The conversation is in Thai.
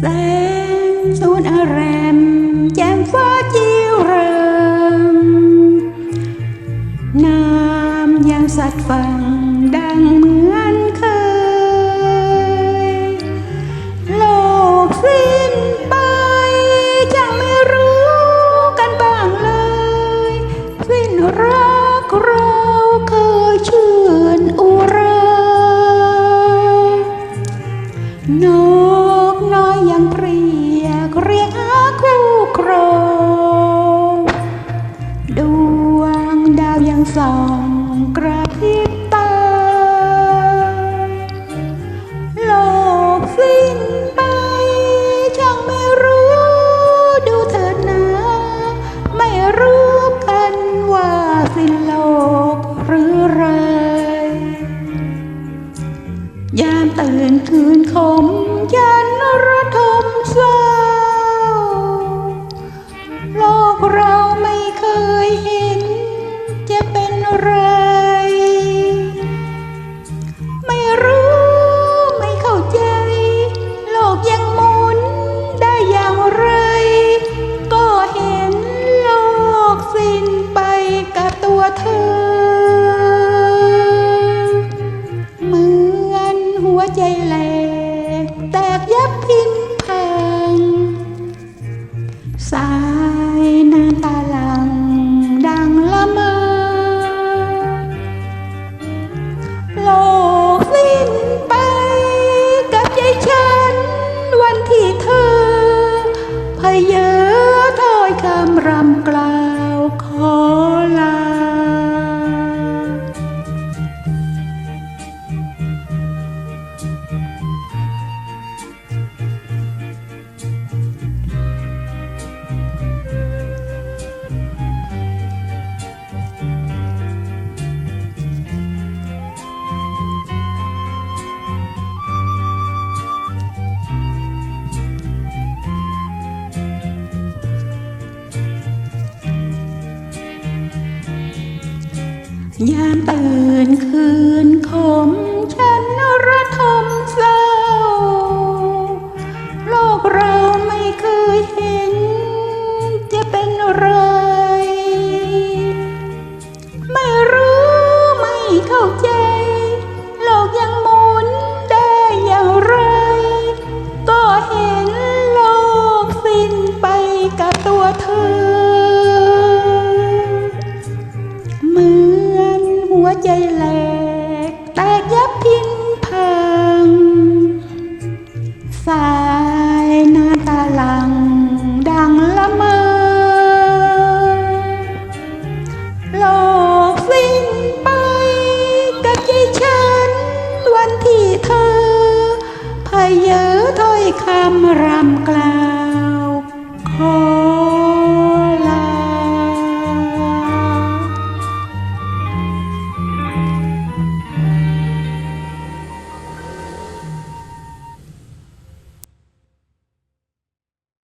แสงสูนอารมแจ่มฟ้าจิวเริมน้ำยังสัดฟังดังเหมือนเคย โลกสิ้นไปจะไม่รู้กันบ้างเลย สิ้นรักเราเคยชื่นอุรานกน้ ส่องกระพริบตา โลกสิ้นไป ช่างไม่รู้ดูเถิดนะ ไม่รู้กันว่าสิ้นโลกหรือไร ยามตื่นคืนคมยันระทมเศร้า ยามตื่นคืนคม คำรำกล่าว